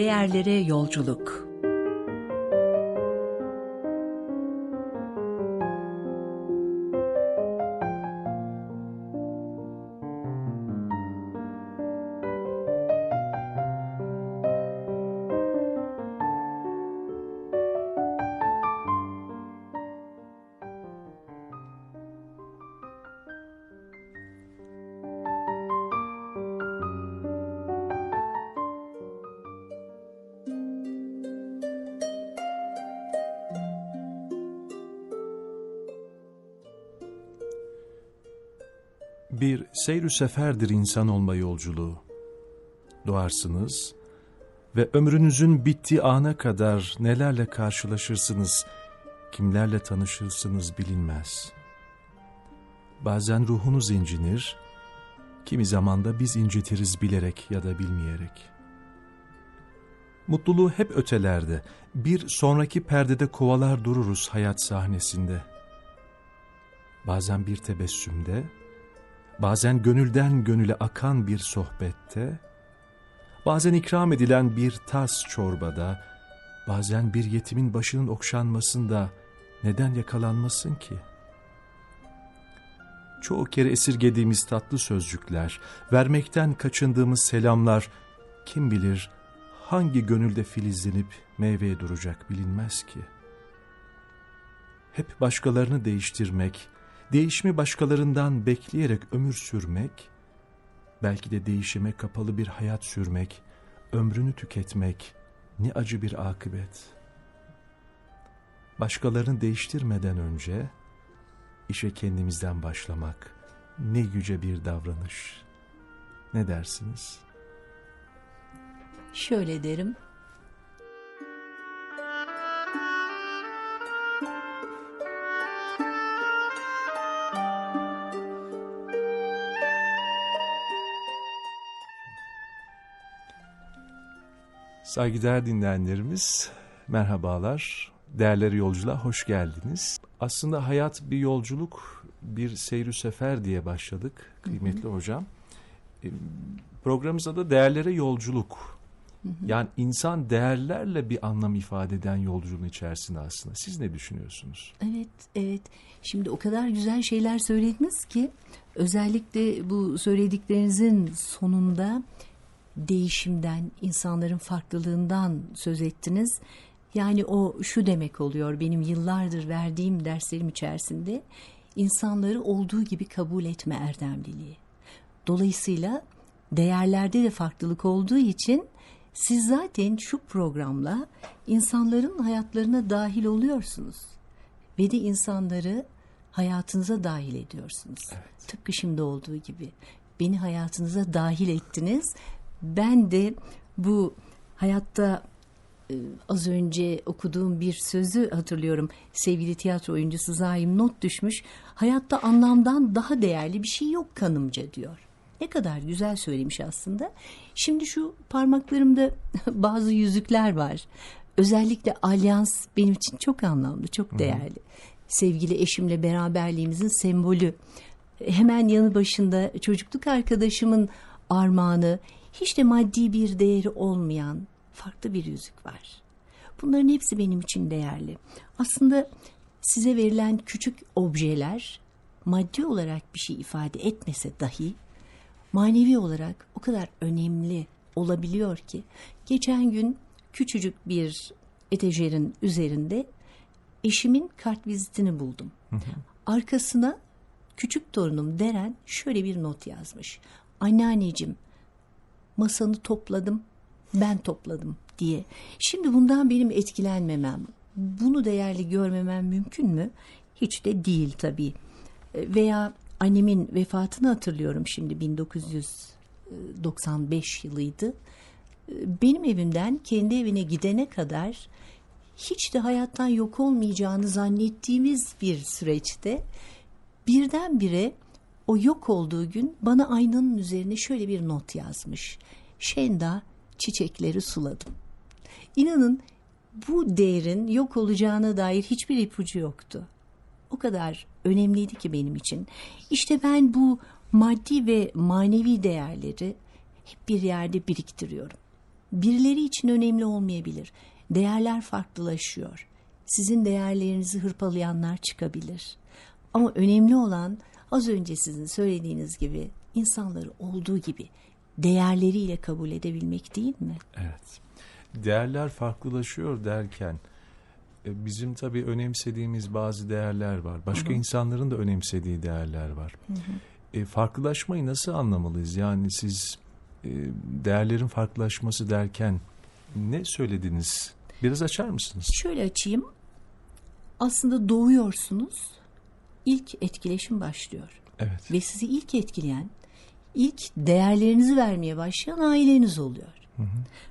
Değerlere yolculuk. Seyr seferdir insan olma yolculuğu. Doğarsınız ve ömrünüzün bittiği ana kadar nelerle karşılaşırsınız, kimlerle tanışırsınız bilinmez. Bazen ruhunuz incinir, kimi zaman da biz incitiriz bilerek ya da bilmeyerek. Mutluluğu hep ötelerde, bir sonraki perdede kovalar dururuz hayat sahnesinde. Bazen bir tebessümde, bazen gönülden gönüle akan bir sohbette, bazen ikram edilen bir tas çorbada, bazen bir yetimin başının okşanmasında neden yakalanmasın ki? Çoğu kere esirgediğimiz tatlı sözcükler, vermekten kaçındığımız selamlar, kim bilir hangi gönülde filizlenip meyveye duracak bilinmez ki. Hep başkalarını değiştirmek, değişimi başkalarından bekleyerek ömür sürmek, belki de değişime kapalı bir hayat sürmek, ömrünü tüketmek ne acı bir akıbet. Başkalarını değiştirmeden önce işe kendimizden başlamak ne yüce bir davranış. Ne dersiniz? Şöyle derim. Saygıdeğer dinleyenlerimiz, merhabalar. Değerleri yolculuğa hoş geldiniz. Aslında hayat bir yolculuk, bir seyri sefer diye başladık kıymetli hocam. E, Programımızda da değerlere yolculuk. Yani insan değerlerle bir anlam ifade eden yolculuğun içerisinde aslında. Siz ne düşünüyorsunuz? Evet, evet. Şimdi o kadar güzel şeyler söylediniz ki özellikle bu söylediklerinizin sonunda değişimden, insanların farklılığından söz ettiniz. Yani o şu demek oluyor benim yıllardır verdiğim derslerim içerisinde insanları olduğu gibi kabul etme erdemliliği. Dolayısıyla değerlerde de farklılık olduğu için siz zaten şu programla insanların hayatlarına dahil oluyorsunuz. Ve de insanları hayatınıza dahil ediyorsunuz. Tıpkı şimdi olduğu gibi. Beni hayatınıza dahil ettiniz. Ben de bu hayatta e, az önce okuduğum bir sözü hatırlıyorum. Sevgili tiyatro oyuncusu Zaim not düşmüş. Hayatta anlamdan daha değerli bir şey yok kanımca diyor. Ne kadar güzel söylemiş aslında. Şimdi şu parmaklarımda bazı yüzükler var. Özellikle alyans benim için çok anlamlı, çok değerli. Sevgili eşimle beraberliğimizin sembolü. Hemen yanı başında çocukluk arkadaşımın armağanı, hiç de maddi bir değeri olmayan farklı bir yüzük var. Bunların hepsi benim için değerli. Aslında size verilen küçük objeler maddi olarak bir şey ifade etmese dahi manevi olarak o kadar önemli olabiliyor ki geçen gün küçücük bir etajerin üzerinde eşimin kart vizitini buldum. Arkasına küçük torunum Deren şöyle bir not yazmış. Anneanneciğim masanı topladım ben topladım diye. Şimdi bundan benim etkilenmemem, bunu değerli görmemem mümkün mü? Hiç de değil tabii. Veya annemin vefatını hatırlıyorum şimdi 1995 yılıydı. Benim evimden kendi evine gidene kadar hiç de hayattan yok olmayacağını zannettiğimiz bir süreçte birdenbire o yok olduğu gün bana aynanın üzerine şöyle bir not yazmış. Şenda çiçekleri suladım. İnanın bu değerin yok olacağına dair hiçbir ipucu yoktu. O kadar önemliydi ki benim için. İşte ben bu maddi ve manevi değerleri hep bir yerde biriktiriyorum. birileri için önemli olmayabilir. Değerler farklılaşıyor. Sizin değerlerinizi hırpalayanlar çıkabilir. Ama önemli olan az önce sizin söylediğiniz gibi insanları olduğu gibi değerleriyle kabul edebilmek değil mi? Evet. Değerler farklılaşıyor derken e, bizim tabii önemsediğimiz bazı değerler var. Başka insanların da önemsediği değerler var. E, farklılaşmayı nasıl anlamalıyız? Yani siz e, değerlerin farklılaşması derken ne söylediniz? Biraz açar mısınız? Şöyle açayım. Aslında doğuyorsunuz. İlk etkileşim başlıyor. Evet. Ve sizi ilk etkileyen, ilk değerlerinizi vermeye başlayan aileniz oluyor.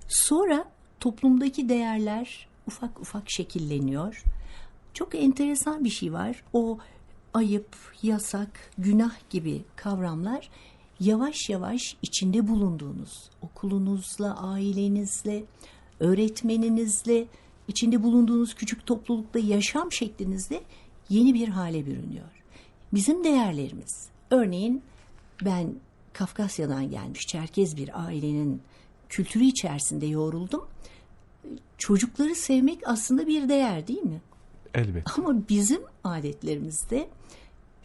Sonra toplumdaki değerler ufak ufak şekilleniyor. Çok enteresan bir şey var. O ayıp, yasak, günah gibi kavramlar yavaş yavaş içinde bulunduğunuz okulunuzla, ailenizle, öğretmeninizle, içinde bulunduğunuz küçük toplulukta yaşam şeklinizle yeni bir hale bürünüyor. Bizim değerlerimiz, örneğin ben Kafkasya'dan gelmiş Çerkez bir ailenin kültürü içerisinde yoğruldum. Çocukları sevmek aslında bir değer değil mi? Elbet. Ama bizim adetlerimizde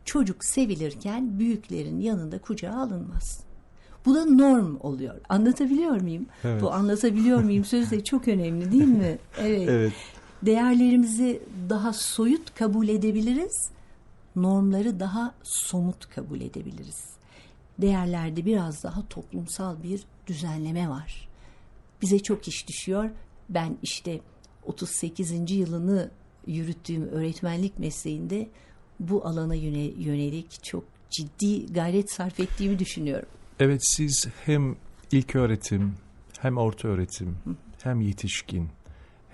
çocuk sevilirken büyüklerin yanında kucağa alınmaz. Bu da norm oluyor. Anlatabiliyor muyum? Evet. Bu anlatabiliyor muyum sözü de çok önemli değil mi? Evet. Evet. Değerlerimizi daha soyut kabul edebiliriz. Normları daha somut kabul edebiliriz. Değerlerde biraz daha toplumsal bir düzenleme var. Bize çok iş düşüyor. Ben işte 38. yılını yürüttüğüm öğretmenlik mesleğinde bu alana yöne- yönelik çok ciddi gayret sarf ettiğimi düşünüyorum. Evet siz hem ilk öğretim hem orta öğretim hem yetişkin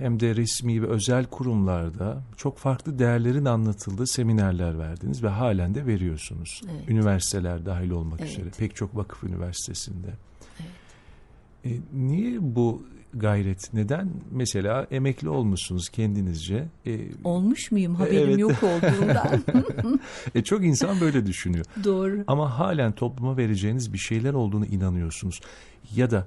hem de resmi ve özel kurumlarda çok farklı değerlerin anlatıldığı seminerler verdiniz ve halen de veriyorsunuz. Evet. Üniversiteler dahil olmak Evet. üzere pek çok vakıf üniversitesinde. E, niye bu gayret? Neden mesela emekli olmuşsunuz kendinizce? E, Olmuş muyum haberim Evet. yok olduğundan. e, çok insan böyle düşünüyor. Doğru. Ama halen topluma vereceğiniz bir şeyler olduğunu inanıyorsunuz. Ya da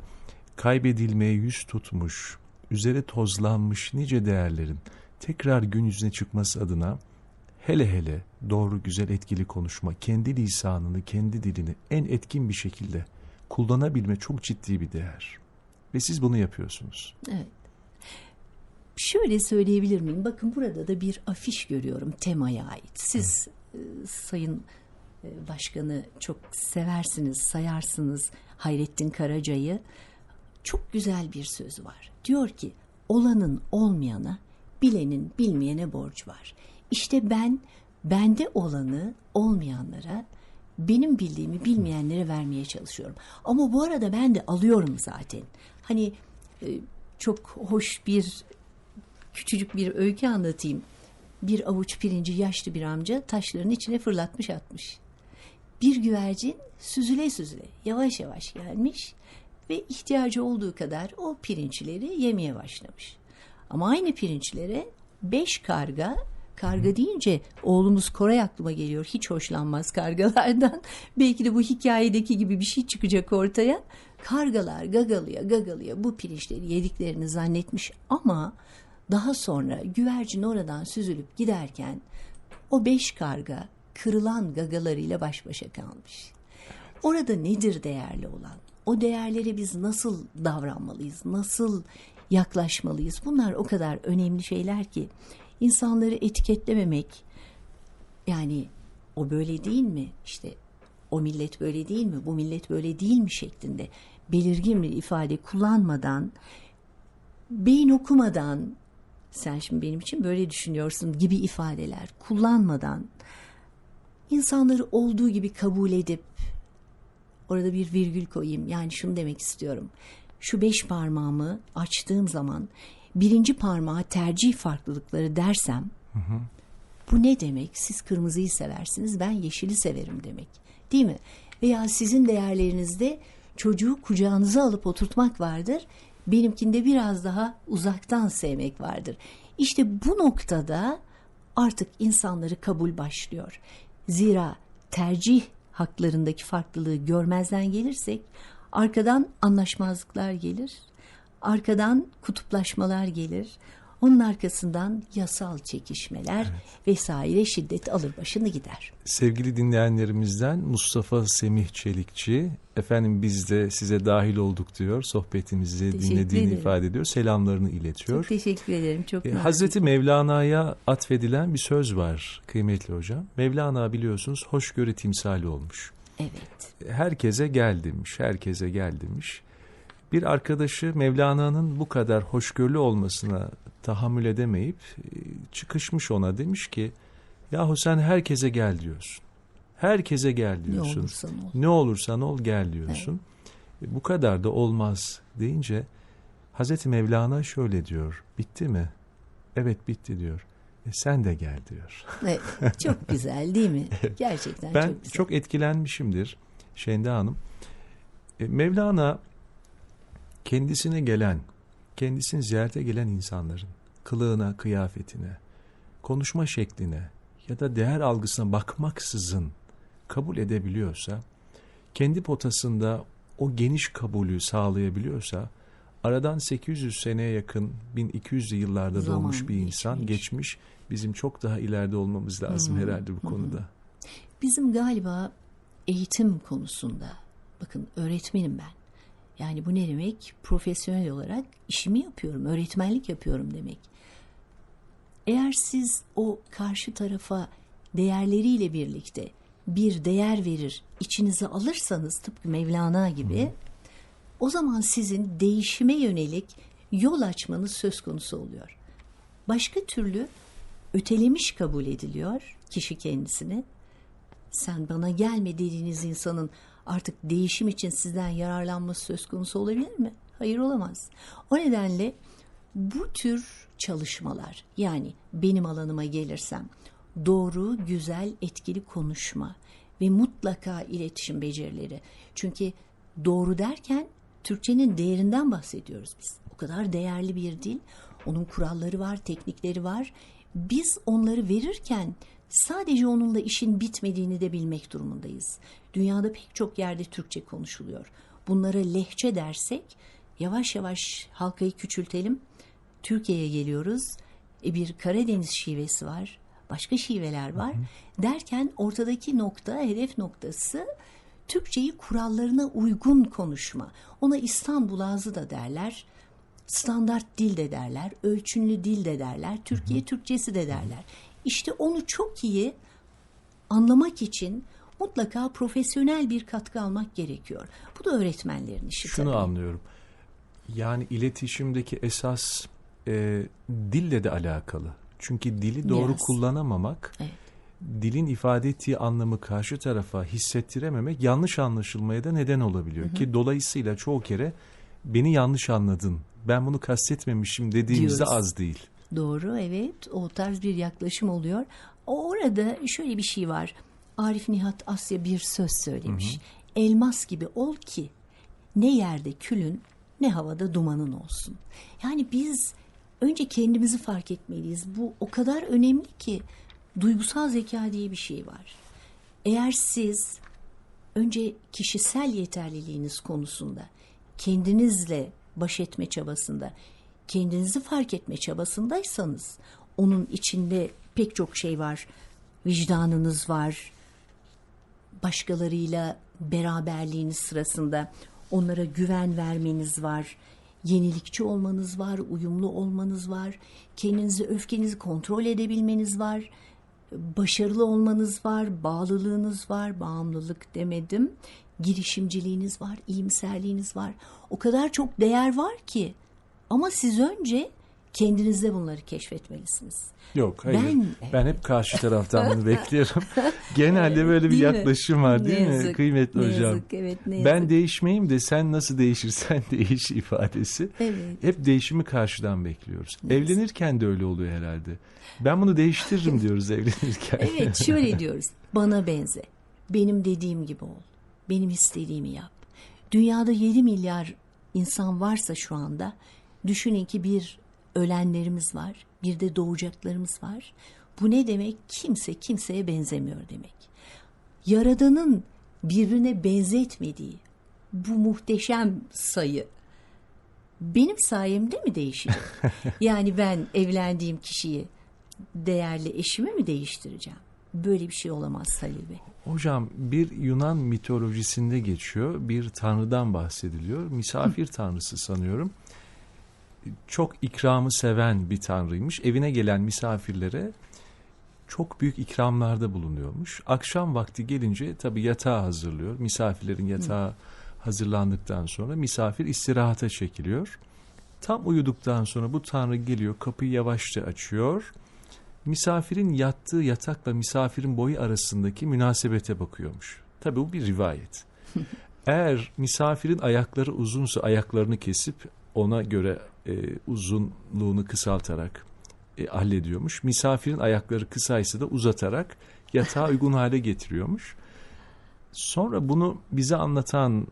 kaybedilmeye yüz tutmuş, üzeri tozlanmış nice değerlerin tekrar gün yüzüne çıkması adına hele hele doğru, güzel, etkili konuşma, kendi lisanını, kendi dilini en etkin bir şekilde kullanabilme çok ciddi bir değer. Ve siz bunu yapıyorsunuz. Evet. Şöyle söyleyebilir miyim? Bakın burada da bir afiş görüyorum temaya ait. Siz e, Sayın e, Başkanı çok seversiniz, sayarsınız Hayrettin Karaca'yı. Çok güzel bir sözü var. Diyor ki olanın olmayana, bilenin bilmeyene borç var. İşte ben bende olanı olmayanlara benim bildiğimi bilmeyenlere vermeye çalışıyorum. Ama bu arada ben de alıyorum zaten. Hani e, çok hoş bir küçücük bir öykü anlatayım. Bir avuç pirinci yaşlı bir amca taşların içine fırlatmış atmış. Bir güvercin süzüle süzüle yavaş yavaş gelmiş ve ihtiyacı olduğu kadar o pirinçleri yemeye başlamış. Ama aynı pirinçlere beş karga, karga deyince oğlumuz Koray aklıma geliyor. Hiç hoşlanmaz kargalardan. Belki de bu hikayedeki gibi bir şey çıkacak ortaya. Kargalar gagalıya gagalıya bu pirinçleri yediklerini zannetmiş ama daha sonra güvercin oradan süzülüp giderken o beş karga kırılan gagalarıyla baş başa kalmış. Orada nedir değerli olan? O değerlere biz nasıl davranmalıyız? Nasıl yaklaşmalıyız? Bunlar o kadar önemli şeyler ki insanları etiketlememek yani o böyle değil mi? İşte o millet böyle değil mi? Bu millet böyle değil mi şeklinde belirgin bir ifade kullanmadan beyin okumadan sen şimdi benim için böyle düşünüyorsun gibi ifadeler kullanmadan insanları olduğu gibi kabul edip orada bir virgül koyayım. Yani şunu demek istiyorum. Şu beş parmağımı açtığım zaman birinci parmağa tercih farklılıkları dersem bu ne demek? Siz kırmızıyı seversiniz, ben yeşili severim demek. Değil mi? Veya sizin değerlerinizde çocuğu kucağınıza alıp oturtmak vardır. Benimkinde biraz daha uzaktan sevmek vardır. İşte bu noktada artık insanları kabul başlıyor. Zira tercih haklarındaki farklılığı görmezden gelirsek arkadan anlaşmazlıklar gelir. arkadan kutuplaşmalar gelir. Onun arkasından yasal çekişmeler vesaire şiddet alır başını gider. Sevgili dinleyenlerimizden Mustafa Semih Çelikçi, efendim biz de size dahil olduk diyor, sohbetimizi Teşekkür dinlediğini ederim. ifade ediyor, selamlarını iletiyor. Çok teşekkür ederim. Çok E, nazik. Hazreti Mevlana'ya atfedilen bir söz var kıymetli hocam. Mevlana biliyorsunuz hoşgörü timsali olmuş. Evet. Herkese gel demiş, herkese gel demiş. Bir arkadaşı Mevlana'nın bu kadar hoşgörülü olmasına tahammül edemeyip e, çıkışmış ona demiş ki yahu sen herkese gel diyorsun. Herkese gel Ne diyorsun. olursan ol. Ne olursan ol gel diyorsun. E, Bu kadar da olmaz deyince Hazreti Mevlana şöyle diyor. Bitti mi? Evet bitti diyor. E sen de gel diyor. Evet, çok güzel değil mi? Gerçekten Ben çok güzel. çok etkilenmişimdir Şenda Hanım. E, Mevlana kendisine gelen, kendisini ziyarete gelen insanların kılığına, kıyafetine, konuşma şekline ya da değer algısına bakmaksızın kabul edebiliyorsa, kendi potasında o geniş kabulü sağlayabiliyorsa, aradan 800 seneye yakın 1200'lü yıllarda Zaman doğmuş bir insan geçmiş. geçmiş. Bizim çok daha ileride olmamız lazım hı, herhalde bu konuda. Bizim galiba eğitim konusunda, bakın öğretmenim ben. Yani bu ne demek? Profesyonel olarak işimi yapıyorum, öğretmenlik yapıyorum demek. Eğer siz o karşı tarafa değerleriyle birlikte bir değer verir, içinize alırsanız tıpkı Mevlana gibi, o zaman sizin değişime yönelik yol açmanız söz konusu oluyor. Başka türlü ötelemiş kabul ediliyor kişi kendisini. Sen bana gelme dediğiniz insanın artık değişim için sizden yararlanması söz konusu olabilir mi? Hayır olamaz. O nedenle bu tür çalışmalar yani benim alanıma gelirsem doğru, güzel, etkili konuşma ve mutlaka iletişim becerileri. Çünkü doğru derken Türkçenin değerinden bahsediyoruz biz. O kadar değerli bir dil. Onun kuralları var, teknikleri var. Biz onları verirken sadece onunla işin bitmediğini de bilmek durumundayız. Dünyada pek çok yerde Türkçe konuşuluyor. Bunlara lehçe dersek yavaş yavaş halkayı küçültelim. Türkiye'ye geliyoruz. E bir Karadeniz şivesi var. Başka şiveler var. Derken ortadaki nokta, hedef noktası Türkçeyi kurallarına uygun konuşma. Ona İstanbul ağzı da derler. Standart dil de derler, ölçünlü dil de derler, Türkiye Türkçesi de derler. İşte onu çok iyi anlamak için mutlaka profesyonel bir katkı almak gerekiyor. Bu da öğretmenlerin işi Şunu tabii. anlıyorum. Yani iletişimdeki esas e, dille de alakalı. Çünkü dili doğru Biraz. kullanamamak, Evet. dilin ifade ettiği anlamı karşı tarafa hissettirememek yanlış anlaşılmaya da neden olabiliyor. Ki dolayısıyla çoğu kere beni yanlış anladın, ben bunu kastetmemişim dediğimizde Diyoruz. az değil. Doğru evet o tarz bir yaklaşım oluyor. Orada şöyle bir şey var. Arif Nihat Asya bir söz söylemiş. Elmas gibi ol ki ne yerde külün ne havada dumanın olsun. Yani biz önce kendimizi fark etmeliyiz. Bu o kadar önemli ki duygusal zeka diye bir şey var. Eğer siz önce kişisel yeterliliğiniz konusunda kendinizle baş etme çabasında kendinizi fark etme çabasındaysanız onun içinde pek çok şey var. Vicdanınız var. Başkalarıyla beraberliğiniz sırasında onlara güven vermeniz var. Yenilikçi olmanız var, uyumlu olmanız var. Kendinizi, öfkenizi kontrol edebilmeniz var başarılı olmanız var, bağlılığınız var, bağımlılık demedim. Girişimciliğiniz var, iyimserliğiniz var. O kadar çok değer var ki. Ama siz önce kendinizde bunları keşfetmelisiniz. Yok hayır. Ben, Ben- hep karşı taraftan bunu bekliyorum. Genelde böyle bir Değil mi? yaklaşım var değil Ne mi yazık, kıymetli ne hocam? yazık, evet, ne Ben yazık. değişmeyeyim de sen nasıl değişirsen değiş ifadesi. Evet. Hep değişimi karşıdan bekliyoruz. Evlenirken de öyle oluyor herhalde. Ben bunu değiştiririm diyoruz evlenirken. Evet şöyle diyoruz. Bana benze. Benim dediğim gibi ol. Benim istediğimi yap. Dünyada 7 milyar insan varsa şu anda düşünün ki bir ölenlerimiz var. Bir de doğacaklarımız var. Bu ne demek? Kimse kimseye benzemiyor demek. Yaradanın birbirine benzetmediği bu muhteşem sayı benim sayemde mi değişecek? yani ben evlendiğim kişiyi değerli eşimi mi değiştireceğim? Böyle bir şey olamaz Halil Bey. Hocam bir Yunan mitolojisinde geçiyor. Bir tanrıdan bahsediliyor. Misafir tanrısı sanıyorum. Çok ikramı seven bir tanrıymış. Evine gelen misafirlere çok büyük ikramlarda bulunuyormuş. Akşam vakti gelince tabii yatağı hazırlıyor. Misafirlerin yatağı hazırlandıktan sonra misafir istirahata çekiliyor. Tam uyuduktan sonra bu tanrı geliyor, kapıyı yavaşça açıyor. Misafirin yattığı yatakla misafirin boyu arasındaki münasebete bakıyormuş. Tabii bu bir rivayet. Eğer misafirin ayakları uzunsa ayaklarını kesip ona göre e, uzunluğunu kısaltarak e, hallediyormuş. Misafirin ayakları kısaysa da uzatarak yatağa uygun hale getiriyormuş. Sonra bunu bize anlatan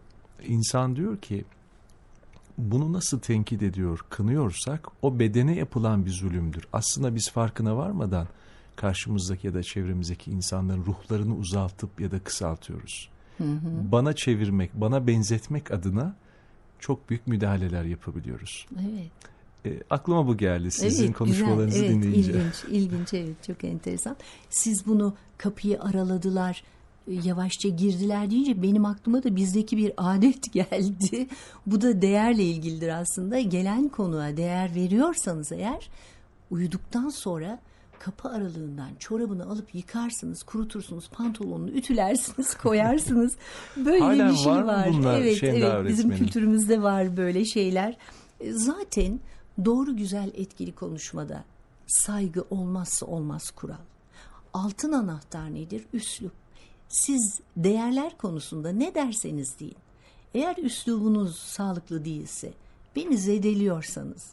insan diyor ki bunu nasıl tenkit ediyor, kınıyorsak o bedene yapılan bir zulümdür. Aslında biz farkına varmadan karşımızdaki ya da çevremizdeki insanların ruhlarını uzaltıp ya da kısaltıyoruz. Hı hı. Bana çevirmek, bana benzetmek adına çok büyük müdahaleler yapabiliyoruz. Evet. E, aklıma bu geldi sizin evet, konuşmalarınızı güzel, evet, dinleyince. İlginç, ilginç evet çok enteresan. Siz bunu kapıyı araladılar, yavaşça girdiler deyince benim aklıma da bizdeki bir adet geldi. Bu da değerle ilgilidir aslında. Gelen konuğa değer veriyorsanız eğer uyuduktan sonra kapı aralığından çorabını alıp yıkarsınız, kurutursunuz, pantolonunu ütülersiniz, koyarsınız. Böyle Halen bir şey var var. bunlar evet, evet. Bizim öğretmenim? kültürümüzde var böyle şeyler. E, Zaten doğru güzel etkili konuşmada saygı olmazsa olmaz kural. Altın anahtar nedir? Üslup. Siz değerler konusunda ne derseniz deyin. Eğer üslubunuz sağlıklı değilse, beni zedeliyorsanız,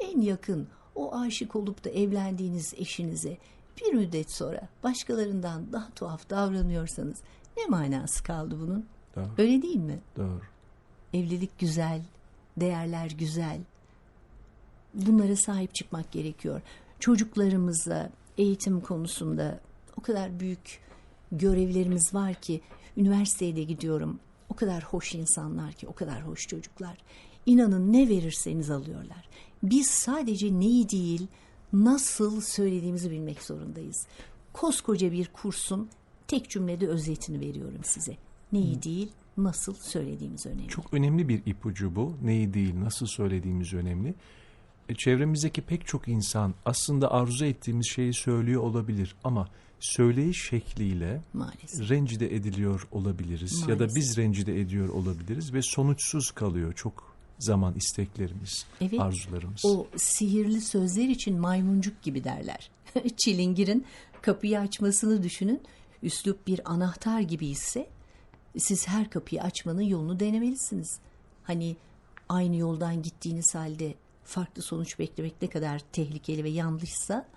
en yakın o aşık olup da evlendiğiniz eşinize bir müddet sonra başkalarından daha tuhaf davranıyorsanız ne manası kaldı bunun? Doğru. Öyle değil mi? Doğru. Evlilik güzel, değerler güzel. Bunlara sahip çıkmak gerekiyor. Çocuklarımıza eğitim konusunda o kadar büyük görevlerimiz var ki üniversiteye de gidiyorum. O kadar hoş insanlar ki, o kadar hoş çocuklar. İnanın ne verirseniz alıyorlar. Biz sadece neyi değil, nasıl söylediğimizi bilmek zorundayız. Koskoca bir kursun tek cümlede özetini veriyorum size. Neyi değil, nasıl söylediğimiz önemli. Çok önemli bir ipucu bu. Neyi değil, nasıl söylediğimiz önemli. E, çevremizdeki pek çok insan aslında arzu ettiğimiz şeyi söylüyor olabilir ama söyleyiş şekliyle Maalesef. rencide ediliyor olabiliriz ya da Maalesef. biz rencide ediyor olabiliriz ve sonuçsuz kalıyor çok zaman isteklerimiz, Evet, arzularımız. O sihirli sözler için maymuncuk gibi derler. Çilingir'in kapıyı açmasını düşünün. Üslup bir anahtar gibi ise siz her kapıyı açmanın yolunu denemelisiniz. Hani aynı yoldan gittiğiniz halde farklı sonuç beklemek ne kadar tehlikeli ve yanlışsa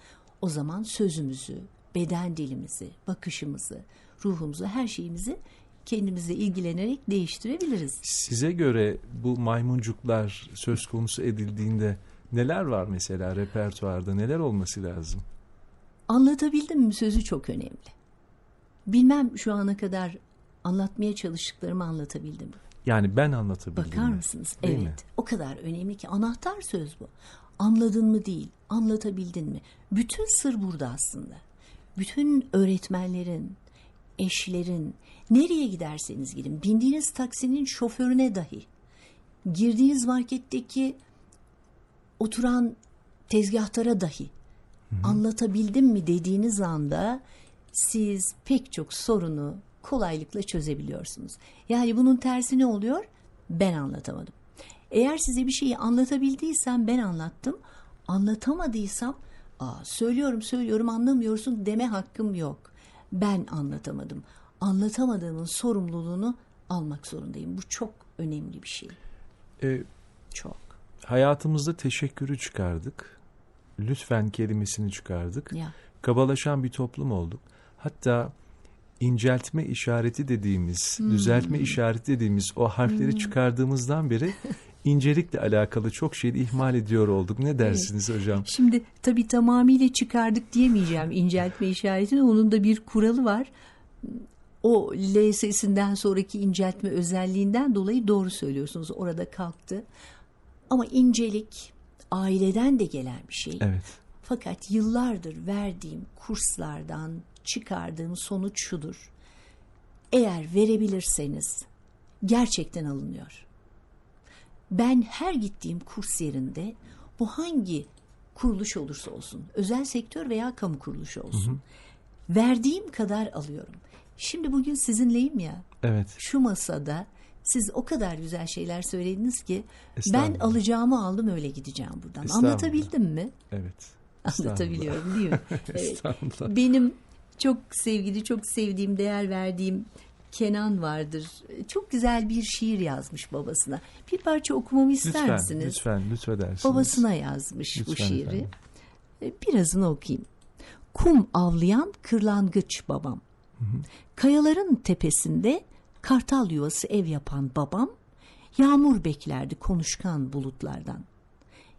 o zaman sözümüzü, beden dilimizi, bakışımızı, ruhumuzu, her şeyimizi kendimizle ilgilenerek değiştirebiliriz. Size göre bu maymuncuklar söz konusu edildiğinde neler var mesela repertuarda neler olması lazım? Anlatabildim mi sözü çok önemli. Bilmem şu ana kadar anlatmaya çalıştıklarımı anlatabildim mi? Yani ben anlatabildim Bakar mi? mısınız? Değil evet. mi? O kadar önemli ki anahtar söz bu. Anladın mı değil, anlatabildin mi? Bütün sır burada aslında. Bütün öğretmenlerin, eşlerin, nereye giderseniz gidin, bindiğiniz taksinin şoförüne dahi, girdiğiniz marketteki oturan tezgahtara dahi anlatabildim mi dediğiniz anda siz pek çok sorunu kolaylıkla çözebiliyorsunuz. Yani bunun tersi ne oluyor? Ben anlatamadım. Eğer size bir şeyi anlatabildiysem ben anlattım. Anlatamadıysam Aa, söylüyorum söylüyorum anlamıyorsun deme hakkım yok. Ben anlatamadım. Anlatamadığımın sorumluluğunu almak zorundayım. Bu çok önemli bir şey. E, Çok. hayatımızda teşekkürü çıkardık. Lütfen kelimesini çıkardık. Ya. Kabalaşan bir toplum olduk. Hatta inceltme işareti dediğimiz, Hmm. düzeltme işareti dediğimiz o harfleri çıkardığımızdan beri incelikle alakalı çok şeyi ihmal ediyor olduk. Ne dersiniz hocam? Şimdi tabii tamamıyla çıkardık diyemeyeceğim inceltme işaretini. Onun da bir kuralı var. O L sesinden sonraki inceltme özelliğinden dolayı doğru söylüyorsunuz. Orada kalktı. Ama incelik aileden de gelen bir şey. Evet. Fakat yıllardır verdiğim kurslardan çıkardığım sonuç şudur. Eğer verebilirseniz gerçekten alınıyor. Ben her gittiğim kurs yerinde bu hangi kuruluş olursa olsun, özel sektör veya kamu kuruluşu olsun. Verdiğim kadar alıyorum. Şimdi bugün sizinleyim ya. Evet. Şu masada siz o kadar güzel şeyler söylediniz ki ben alacağımı aldım öyle gideceğim buradan. Anlatabildim mi? Evet. Anlatabiliyorum değil mi? Evet. Benim çok sevgili, çok sevdiğim, değer verdiğim Kenan vardır. Çok güzel bir şiir yazmış babasına. Bir parça okumamı ister Lütfen, misiniz? lütfen, lütfedersiniz. Babasına yazmış bu Lütfen şiiri. efendim. E, Birazını okuyayım. Kum avlayan kırlangıç babam. Kayaların tepesinde kartal yuvası ev yapan babam yağmur beklerdi konuşkan bulutlardan.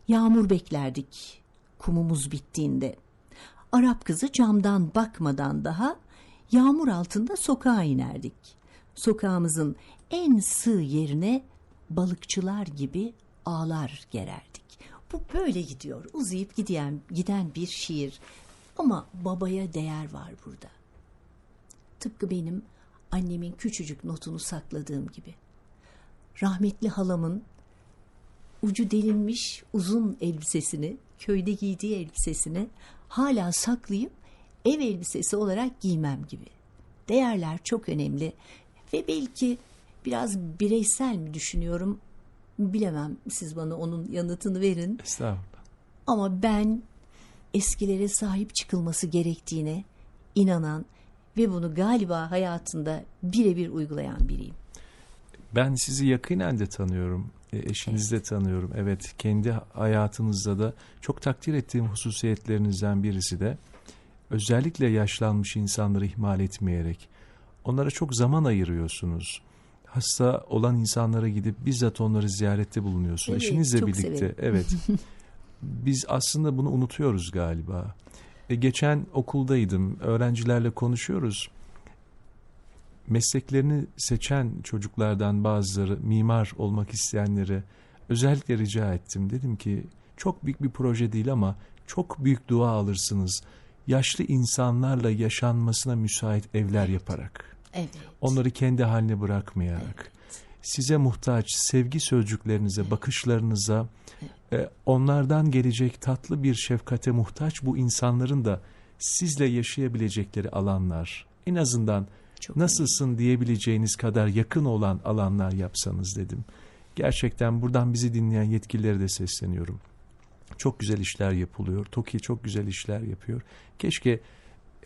Yağmur beklerdik kumumuz bittiğinde. Arap kızı camdan bakmadan daha yağmur altında sokağa inerdik. Sokağımızın en sığ yerine balıkçılar gibi ağlar gererdik. Bu böyle gidiyor. Uzayıp giden, giden bir şiir. Ama babaya değer var burada. Tıpkı benim annemin küçücük notunu sakladığım gibi. Rahmetli halamın ucu delinmiş uzun elbisesini, köyde giydiği elbisesini hala saklayıp ev elbisesi olarak giymem gibi. Değerler çok önemli ve belki biraz bireysel mi düşünüyorum bilemem. Siz bana onun yanıtını verin. Estağfurullah. Ama ben eskilere sahip çıkılması gerektiğine inanan ve bunu galiba hayatında birebir uygulayan biriyim. Ben sizi yakinen de tanıyorum. E, Eşinizi de tanıyorum. Evet, kendi hayatınızda da çok takdir ettiğim hususiyetlerinizden birisi de özellikle yaşlanmış insanları ihmal etmeyerek onlara çok zaman ayırıyorsunuz. Hasta olan insanlara gidip bizzat onları ziyarette bulunuyorsunuz. Evet, Eşinizle birlikte. severim. Evet. Biz aslında bunu unutuyoruz galiba. E, geçen okuldaydım. Öğrencilerle konuşuyoruz mesleklerini seçen çocuklardan bazıları mimar olmak isteyenleri özellikle rica ettim. Dedim ki çok büyük bir proje değil ama çok büyük dua alırsınız. Yaşlı insanlarla yaşanmasına müsait evler yaparak. Evet. Onları kendi haline bırakmayarak. Size muhtaç sevgi sözcüklerinize, bakışlarınıza, e, onlardan gelecek tatlı bir şefkate muhtaç bu insanların da sizle yaşayabilecekleri alanlar. En azından Çok nasılsın diyebileceğiniz kadar yakın olan alanlar yapsanız dedim. Gerçekten buradan bizi dinleyen yetkililere de sesleniyorum. Çok güzel işler yapılıyor. TOKİ çok güzel işler yapıyor. Keşke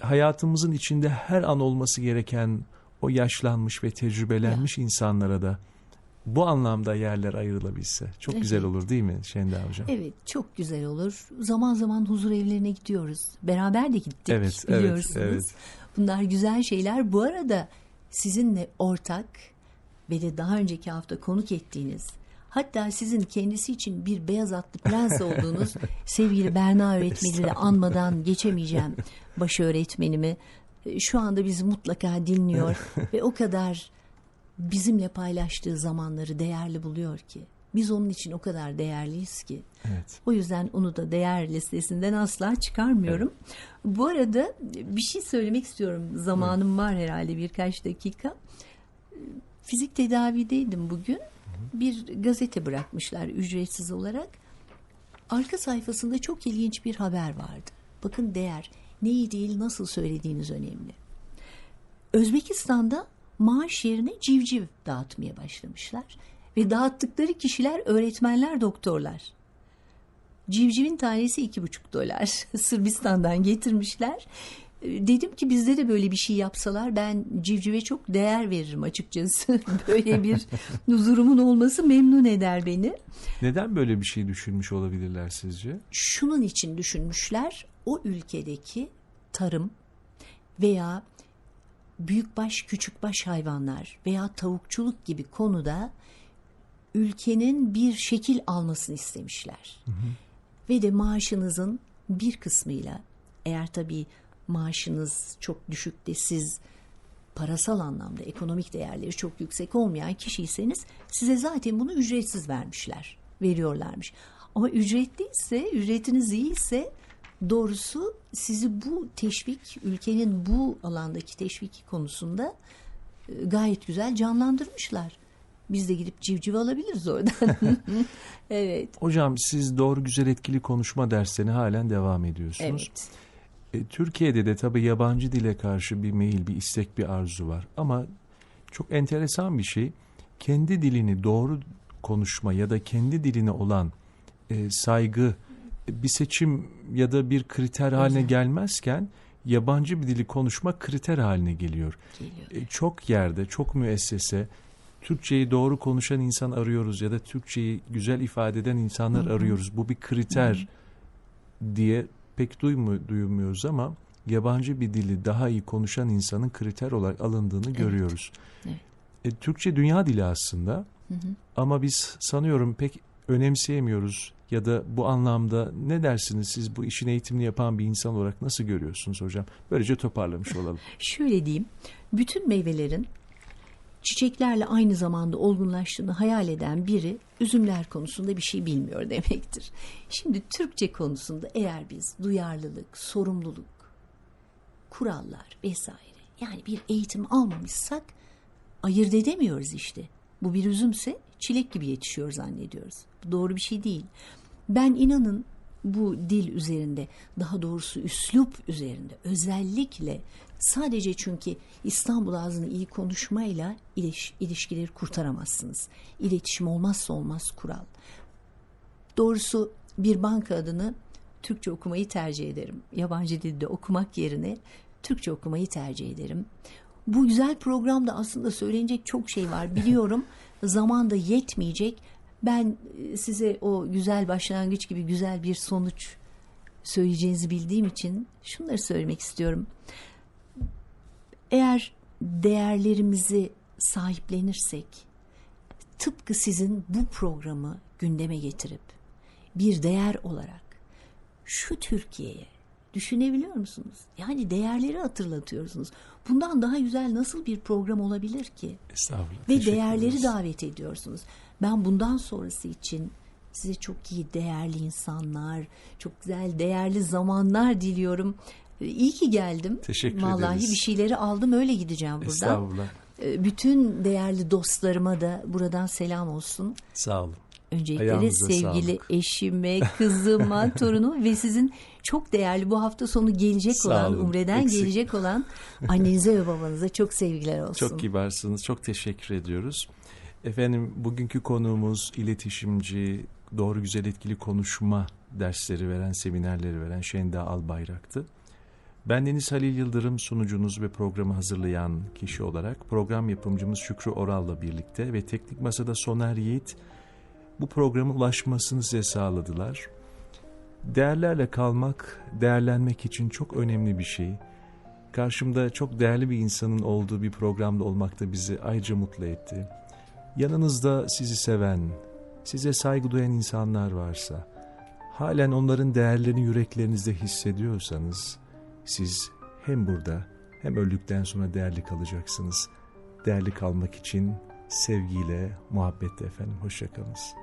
hayatımızın içinde her an olması gereken o yaşlanmış ve tecrübelenmiş insanlara da bu anlamda yerler ayrılabilse. Çok güzel Evet. olur değil mi Şenda Hocam? Evet çok güzel olur. Zaman zaman huzur evlerine gidiyoruz. Beraber de gittik Evet, evet, biliyorsunuz. evet. Bunlar güzel şeyler. Bu arada sizinle ortak ve de daha önceki hafta konuk ettiğiniz hatta sizin kendisi için bir beyaz atlı prens olduğunuz sevgili Berna öğretmeni de anmadan geçemeyeceğim başı öğretmenimi. E, Şu anda bizi mutlaka dinliyor ve o kadar bizimle paylaştığı zamanları değerli buluyor ki. Biz onun için o kadar değerliyiz ki. Evet. O yüzden onu da değer listesinden asla çıkarmıyorum. Bu arada bir şey söylemek istiyorum. Zamanım var herhalde birkaç dakika. Fizik tedavideydim bugün. Bir gazete bırakmışlar ücretsiz olarak. Arka sayfasında çok ilginç bir haber vardı. Bakın değer neyi değil nasıl söylediğiniz önemli. Özbekistan'da maaş yerine civciv dağıtmaya başlamışlar. Ve dağıttıkları kişiler öğretmenler, doktorlar. Civcivin tanesi iki buçuk dolar. Sırbistan'dan getirmişler. Dedim ki bizde de böyle bir şey yapsalar ben civcive çok değer veririm açıkçası. böyle bir huzurumun olması memnun eder beni. Neden böyle bir şey düşünmüş olabilirler sizce? Şunun için düşünmüşler o ülkedeki tarım veya büyükbaş küçükbaş hayvanlar veya tavukçuluk gibi konuda ülkenin bir şekil almasını istemişler. Ve de maaşınızın bir kısmıyla eğer tabii maaşınız çok düşük de siz parasal anlamda ekonomik değerleri çok yüksek olmayan kişiyseniz size zaten bunu ücretsiz vermişler. veriyorlarmış. Ama ücretliyse, ücretiniz iyiyse doğrusu sizi bu teşvik, ülkenin bu alandaki teşvik konusunda e, gayet güzel canlandırmışlar. Biz de gidip civciv alabiliriz oradan. evet. Hocam siz doğru güzel etkili konuşma derslerine halen devam ediyorsunuz. Evet. E, Türkiye'de de tabii yabancı dile karşı bir meyil, bir istek, bir arzu var. Ama çok enteresan bir şey. Kendi dilini doğru konuşma ya da kendi diline olan e, saygı e, bir seçim ya da bir kriter haline gelmezken yabancı bir dili konuşma kriter haline geliyor. Geliyor. E, çok yerde, çok müessese Türkçeyi doğru konuşan insan arıyoruz ya da Türkçeyi güzel ifade eden insanlar arıyoruz. Bu bir kriter diye pek duymu, duymuyoruz ama yabancı bir dili daha iyi konuşan insanın kriter olarak alındığını görüyoruz. Evet. E, Türkçe dünya dili aslında ama biz sanıyorum pek önemseyemiyoruz ya da bu anlamda ne dersiniz siz bu işin eğitimini yapan bir insan olarak nasıl görüyorsunuz hocam? Böylece toparlamış olalım. Şöyle diyeyim. Bütün meyvelerin çiçeklerle aynı zamanda olgunlaştığını hayal eden biri üzümler konusunda bir şey bilmiyor demektir. Şimdi Türkçe konusunda eğer biz duyarlılık, sorumluluk, kurallar vesaire yani bir eğitim almamışsak ayırt edemiyoruz işte. Bu bir üzümse çilek gibi yetişiyor zannediyoruz. Bu doğru bir şey değil. Ben inanın bu dil üzerinde daha doğrusu üslup üzerinde özellikle sadece çünkü İstanbul ağzını iyi konuşmayla iliş, ilişkileri kurtaramazsınız. İletişim olmazsa olmaz kural. Doğrusu bir banka adını Türkçe okumayı tercih ederim. Yabancı dilde okumak yerine Türkçe okumayı tercih ederim. Bu güzel programda aslında söylenecek çok şey var biliyorum. Zaman da yetmeyecek. Ben e, size o güzel başlangıç gibi güzel bir sonuç söyleyeceğinizi bildiğim için şunları söylemek istiyorum. Eğer değerlerimizi sahiplenirsek, tıpkı sizin bu programı gündeme getirip bir değer olarak şu Türkiye'ye düşünebiliyor musunuz? Yani değerleri hatırlatıyorsunuz. Bundan daha güzel nasıl bir program olabilir ki? Estağfurullah. Ve değerleri ederiz. davet ediyorsunuz. Ben bundan sonrası için size çok iyi değerli insanlar, çok güzel değerli zamanlar diliyorum. İyi ki geldim. Teşekkür Vallahi ederiz. bir şeyleri aldım öyle gideceğim buradan. Estağfurullah. Ee, Bütün değerli dostlarıma da buradan selam olsun. Sağ olun. Öncelikle Ayağınıza sevgili sağlık. eşime, kızıma, torunuma ve sizin çok değerli bu hafta sonu gelecek Sağ olan, olun. Umre'den Eksik. gelecek olan annenize ve babanıza çok sevgiler olsun. Çok kibarsınız. Çok teşekkür ediyoruz. Efendim bugünkü konuğumuz iletişimci, doğru güzel etkili konuşma dersleri veren, seminerleri veren Şenda Albayrak'tı. Ben Deniz Halil Yıldırım sunucunuz ve programı hazırlayan kişi olarak program yapımcımız Şükrü Oral'la birlikte ve teknik masada Soner Yiğit bu programa ulaşmasını size sağladılar. Değerlerle kalmak, değerlenmek için çok önemli bir şey. Karşımda çok değerli bir insanın olduğu bir programda olmak da bizi ayrıca mutlu etti. Yanınızda sizi seven, size saygı duyan insanlar varsa, halen onların değerlerini yüreklerinizde hissediyorsanız, siz hem burada hem öldükten sonra değerli kalacaksınız. Değerli kalmak için sevgiyle, muhabbetle efendim. Hoşçakalınız.